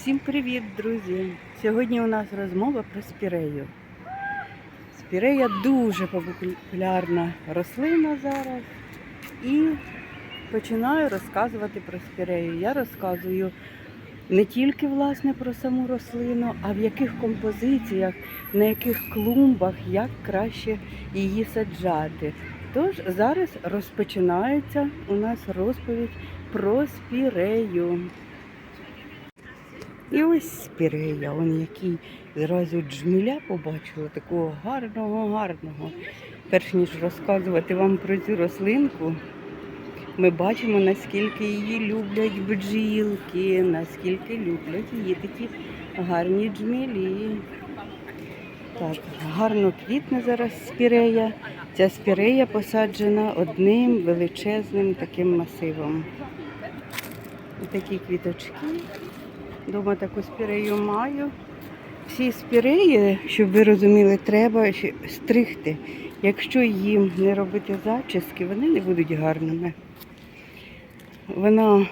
Всім привіт, друзі! Сьогодні у нас розмова про спірею. Спірея дуже популярна рослина зараз. І починаю розказувати про спірею. Я розказую не тільки власне про саму рослину, а в яких композиціях, на яких клумбах, як краще її саджати. Тож зараз розпочинається у нас розповідь про спірею. І ось спірея, он який зразу джміля побачила, такого гарного, гарного. Перш ніж розказувати вам про цю рослинку, ми бачимо, наскільки її люблять бджілки, наскільки люблять її такі гарні джмілі. Так, гарно квітне зараз спірея. Ця спірея посаджена одним величезним таким масивом. Такі квіточки. Дома таку спірею маю. Всі спіреї, щоб ви розуміли, треба стригти. Якщо їм не робити зачіски, вони не будуть гарними. Вона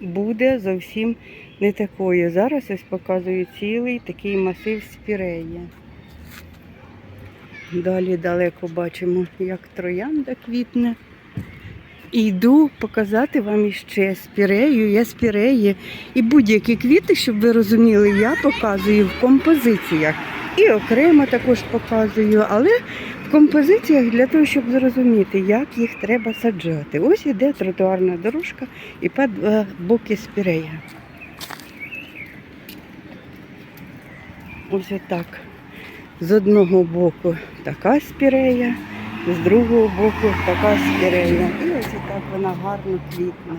буде зовсім не такою. Зараз ось показую цілий такий масив спіреї. Далі далеко бачимо, як троянда квітне. І йду показати вам іще спірею, я спіреї. І будь-які квіти, щоб ви розуміли, я показую в композиціях. І окремо також показую, але в композиціях для того, щоб зрозуміти, як їх треба саджати. Ось іде тротуарна дорожка і по два боки спірея. Ось отак. З одного боку така спірея, з другого боку така спірея. І ось так вона гарно квітне.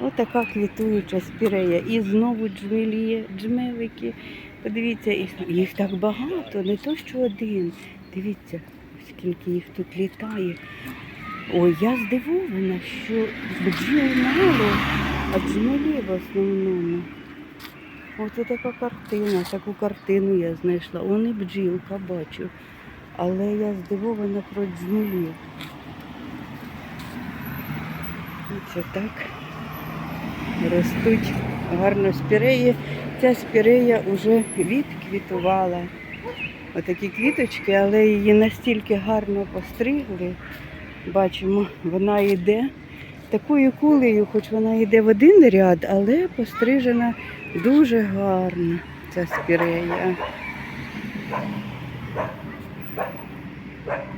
Ось така квітуюча спірея. І знову джмелі, джмелики. Подивіться, їх так багато, не то що один. Дивіться, скільки їх тут літає. Ой, я здивована, що бджіл мало, а джмелі в основному. Ось така картина, таку картину я знайшла. Вони бджілка бачу. Але я здивована про джмелів. Оце так. Ростуть гарно спіреї. Ця спірея вже відквітувала. Отакі квіточки, але її настільки гарно постригли. Бачимо, вона йде такою кулею, хоч вона йде в один ряд, але пострижена дуже гарно ця спірея.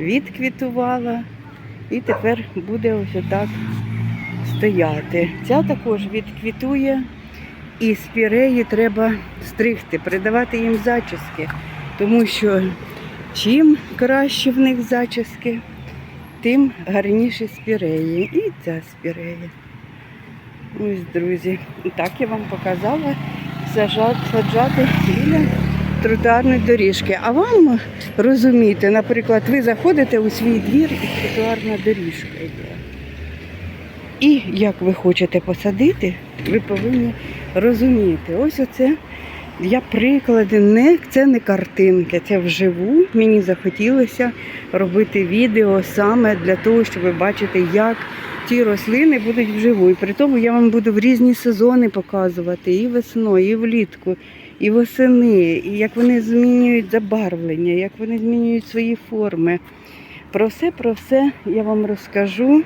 Відквітувала і тепер буде ось отак стояти. Ця також відквітує, і спіреї треба стригти, придавати їм зачіски, тому що чим краще в них зачіски, тим гарніші спіреї. І ця спірея. Ось, друзі, так я вам показала саджати, біля тротуарної доріжки. А вам розуміти, наприклад, ви заходите у свій двір і тротуарна доріжка йде. І як ви хочете посадити, ви повинні розуміти. Ось оце я приклади, не, це не картинки, це вживу. Мені захотілося робити відео саме для того, щоб ви бачити, як ті рослини будуть вживу. І при тому я вам буду в різні сезони показувати і весною, і влітку, і восени, і як вони змінюють забарвлення, як вони змінюють свої форми. Про все, про все я вам розкажу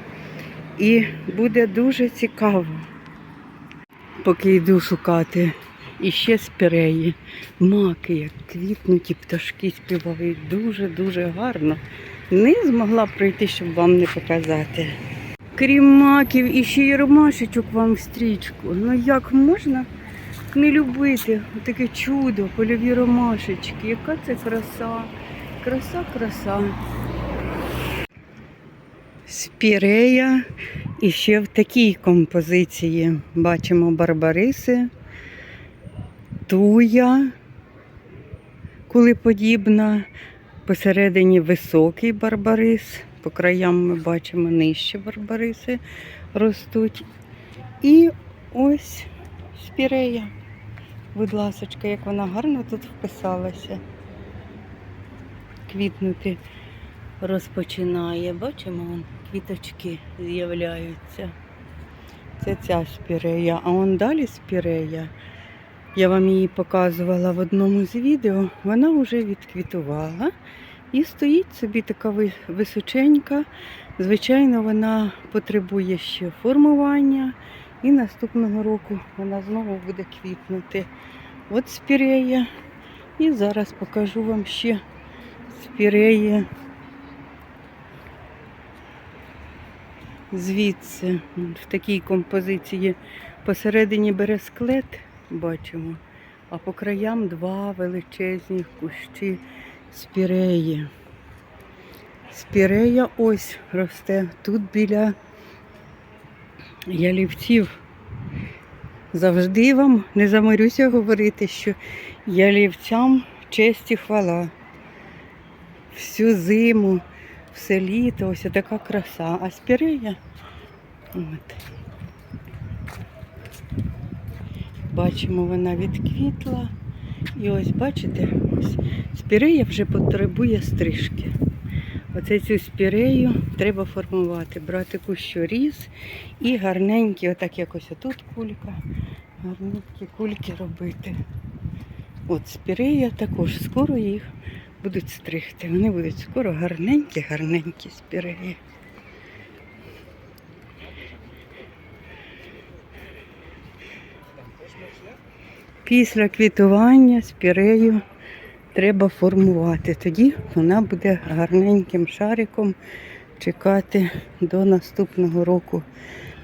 і буде дуже цікаво. Поки йду шукати іще спіреї, маки, як квітнуті пташки співають дуже-дуже гарно. Не змогла пройти, щоб вам не показати. Крім маків, і ще й ромашечок вам в стрічку. Ну як можна не любити таке чудо, польові ромашечки. Яка це краса? Краса, краса. Спірея і ще в такій композиції бачимо барбариси, туя кулеподібна, посередині високий барбарис, по краям ми бачимо нижче барбариси ростуть. І ось спірея. Будь ласочка, як вона гарно тут вписалася. Квітнути розпочинає. Бачимо, вон, квіточки з'являються. Це ця спірея, а он далі спірея. Я вам її показувала в одному з відео. Вона вже відквітувала і стоїть собі така височенька. Звичайно, вона потребує ще формування, і наступного року вона знову буде квітнути. От спірея. І зараз покажу вам ще спіреї. Звідси в такій композиції посередині бересклет бачимо, а по краям два величезні кущі спіреї. Спірея ось росте тут біля ялівців. Завжди вам не заморюся говорити, що ялівцям честь і хвала. Всю зиму, все літо, ось така краса. А спірея, от. Бачимо, вона відквітла. І ось, бачите, ось спірея вже потребує стрижки. Оце цю спірею треба формувати, брати кущоріз і гарненькі, отак якось отут кулька, гарненькі кульки робити. От спірея також скоро їх будуть стригти. Вони будуть скоро гарненькі, гарненькі спіреї. Після квітування спірею треба формувати. Тоді вона буде гарненьким шариком чекати до наступного року,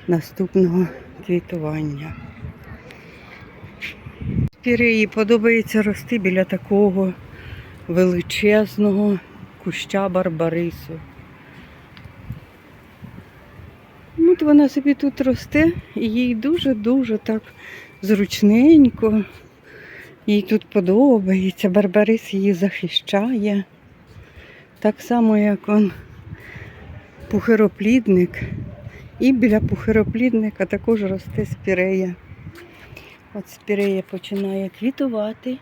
наступного квітування. Спіреї подобається рости біля такого величезного куща барбарису. Ну, От вона собі тут росте і їй дуже-дуже так зручненько. Їй тут подобається, барбарис її захищає. Так само, як он пухироплідник. І біля пухироплідника також росте спірея. От спірея починає квітувати.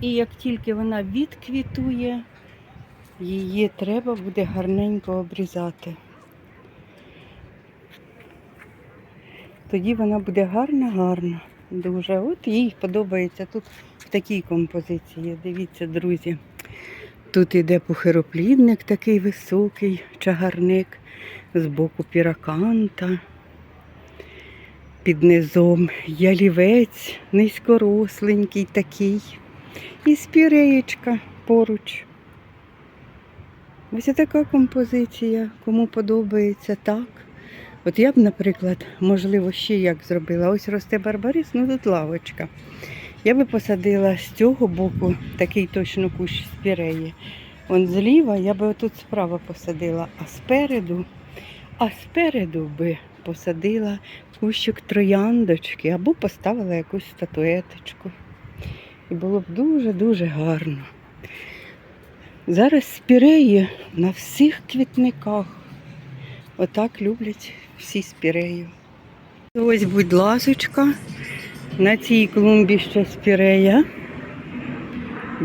І як тільки вона відквітує, її треба буде гарненько обрізати. Тоді вона буде гарна-гарна. Дуже. От їй подобається тут в такій композиції. Дивіться, друзі. Тут іде пухироплідник такий високий, чагарник, з боку піраканта. Під низом ялівець, низькоросленький такий. І спіреєчка поруч. Ось така композиція, кому подобається так. От я б, наприклад, можливо, ще як зробила. Ось росте барбарис, ну тут лавочка. Я би посадила з цього боку такий точно кущ спіреї. Он зліва я би отут справа посадила, а спереду, а спереду би посадила кущик трояндочки або поставила якусь статуеточку. І було б дуже-дуже гарно. Зараз спіреї на всіх квітниках. Отак люблять всі спірею. Ось, будь ласочка, на цій клумбі ще спірея.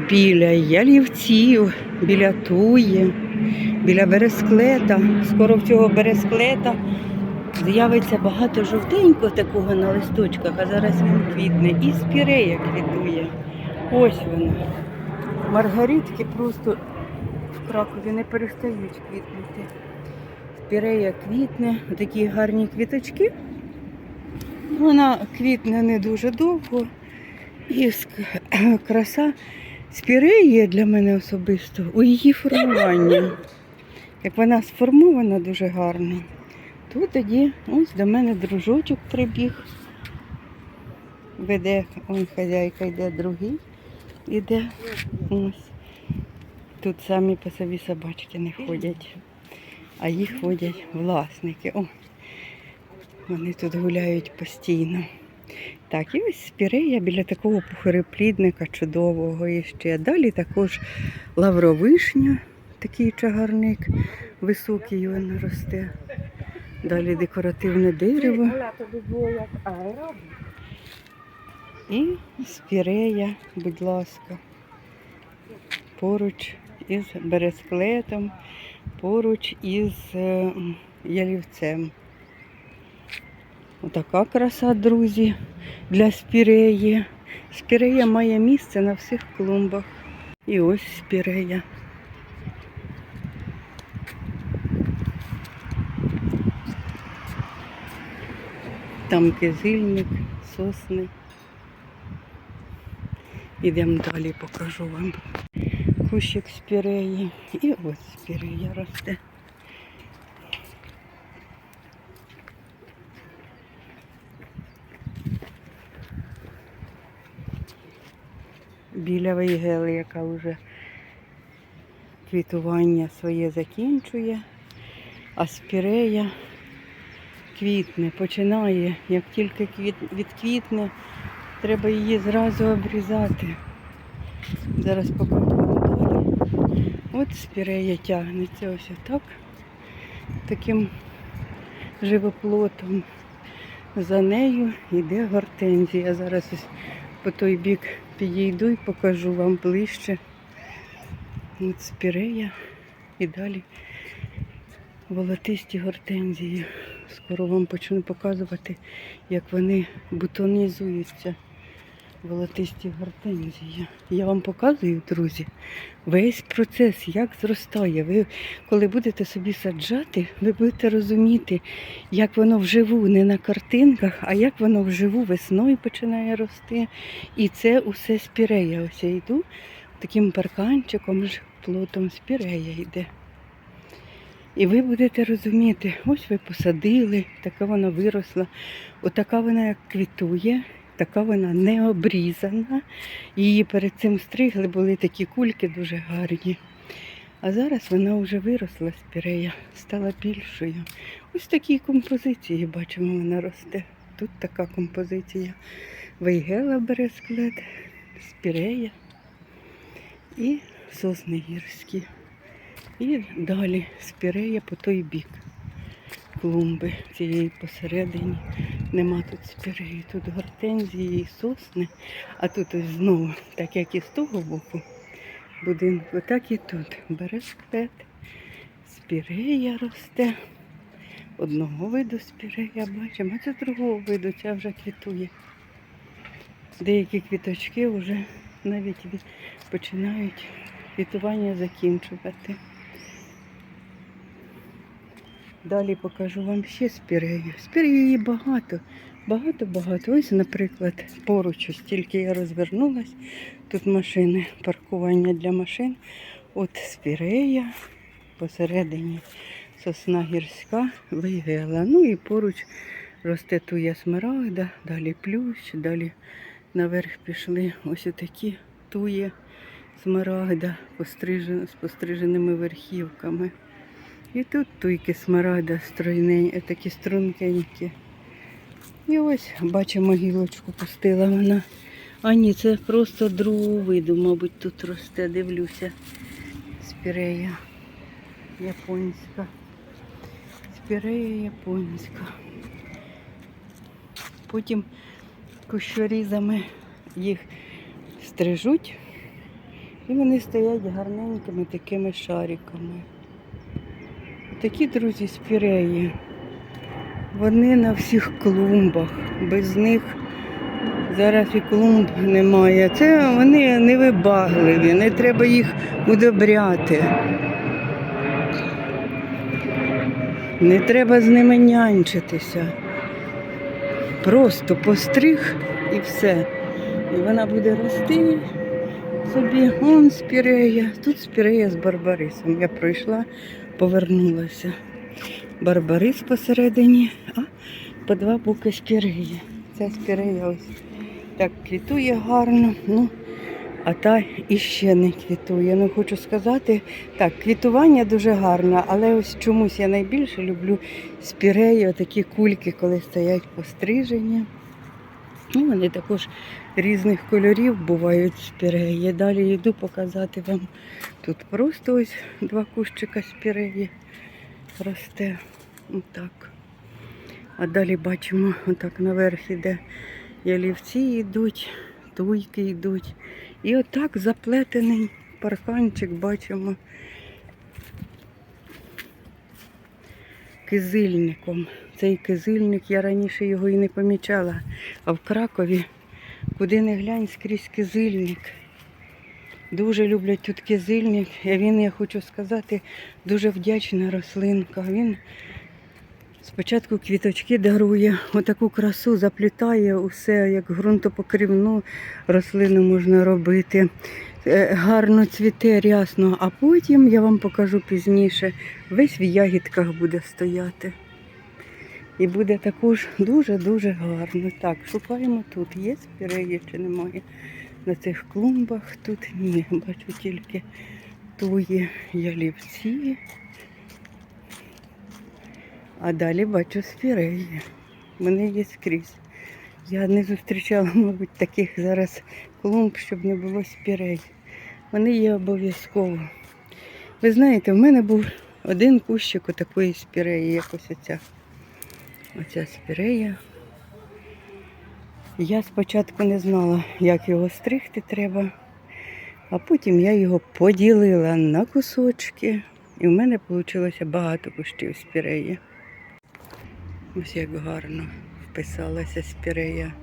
Біля ялівців, біля туї, біля бересклета. Скоро в цього бересклета з'явиться багато жовтенького такого на листочках, а зараз він квітне. І спірея квітує. Ось вона. Маргаритки просто в Кракові не перестають квітнути. Спірея квітне, такі гарні квіточки. Вона квітне не дуже довго. І краса спіреї для мене особисто у її формуванні. Як вона сформована дуже гарно, то тоді ось до мене дружочок прибіг. Веде, он хазяйка йде другий. Іде. Ось. Тут самі по собі собачки не ходять, а їх ходять власники. О, вони тут гуляють постійно. Так, і ось спірея біля такого пухареплідника чудового і ще. Далі також лавровишня, такий чагарник, високий він росте. Далі декоративне дерево і спірея, будь ласка. Поруч із бересклетом, поруч із е, ялівцем. Отака краса, друзі, для спіреї. Спірея має місце на всіх клумбах. І ось спірея. Там кизильник, сосни. Ідемо далі, покажу вам кущик спіреї. І ось спірея росте. Біля вейгели, яка вже квітування своє закінчує, а спірея квітне, починає, як тільки квіт, відквітне, треба її зразу обрізати. Зараз покажу. От спірея тягнеться ось отак, таким живоплотом. За нею йде гортензія. Зараз ось по той бік підійду і покажу вам ближче. От спірея і далі волотисті гортензії. Скоро вам почну показувати, як вони бутонізуються. Волотисті гортензії. Я вам показую, друзі, весь процес, як зростає. Ви, коли будете собі саджати, ви будете розуміти, як воно вживу, не на картинках, а як воно вживу весною починає рости. І це усе спірея. Ось я йду таким парканчиком, плотом спірея йде. І ви будете розуміти, ось ви посадили, така вона виросла, отака вона як квітує, така вона не обрізана. Її перед цим стригли, були такі кульки дуже гарні. А зараз вона вже виросла спірея, стала більшою. Ось такі композиції бачимо, вона росте. Тут така композиція. Вейгела бере склад, спірея і сосни гірські. І далі спірея по той бік клумби цієї посередині. Нема тут спіреї, тут гортензії і сосни, а тут ось знову, так як і з того боку будинку, так і тут бересклет, спірея росте. Одного виду спірея бачимо, а це другого виду, ця вже квітує. Деякі квіточки вже навіть починають квітування закінчувати. Далі покажу вам ще спірею. Спіреї багато, багато-багато. Ось, наприклад, поруч, ось тільки я розвернулась. Тут машини, паркування для машин. От спірея, посередині сосна гірська, вигела. Ну і поруч росте туя смарагда, далі плющ, далі наверх пішли ось такі тує смарагда з постриженими верхівками. І тут туйки смарагда стройненькі, такі стрункенькі. І ось бачимо гілочку пустила вона. А ні, це просто другого виду, мабуть, тут росте, дивлюся. Спірея японська. Спірея японська. Потім кущорізами їх стрижуть. І вони стоять гарненькими такими шариками. Такі, друзі, спіреї. Вони на всіх клумбах. Без них зараз і клумб немає. Це вони невибагливі, не треба їх удобряти. Не треба з ними нянчитися. Просто постриг і все. І вона буде рости собі. Он спірея. Тут спірея з барбарисом. Я пройшла, повернулася. Барбарис посередині, а по два боки спіреї. Ця спірея ось так квітує гарно. Ну, а та іще не квітує. Ну, хочу сказати, так, квітування дуже гарне, але ось чомусь я найбільше люблю спіреї, такі кульки, коли стоять пострижені. Ну, вони також різних кольорів бувають спіреї. Далі йду показати вам. Тут просто ось два кущика спіреї росте. Отак. А далі бачимо, отак наверх іде ялівці йдуть, туйки йдуть. І отак заплетений парканчик бачимо. Кизильником. Цей кизильник, я раніше його і не помічала. А в Кракові, куди не глянь, скрізь кизильник. Дуже люблять тут кизильник. І він, я хочу сказати, дуже вдячна рослинка. Він спочатку квіточки дарує, отаку красу заплітає усе, як ґрунтопокривну рослину можна робити. Е, Гарно цвіте рясно, а потім я вам покажу пізніше. Весь в ягідках буде стояти. І буде також дуже-дуже гарно. Так, шукаємо тут. Є спіреї чи немає. На цих клумбах тут ні. Бачу тільки туї ялівці. А далі бачу спіреї. Вони є скрізь. Я не зустрічала, мабуть, таких зараз клумб, щоб не було спірей. Вони є обов'язково. Ви знаєте, в мене був один кущик такої спіреї, якось оця. Оця спірея. Я спочатку не знала, як його стригти треба, а потім я його поділила на кусочки, і в мене вийшло багато кущів спіреї. Ось як гарно вписалася спірея.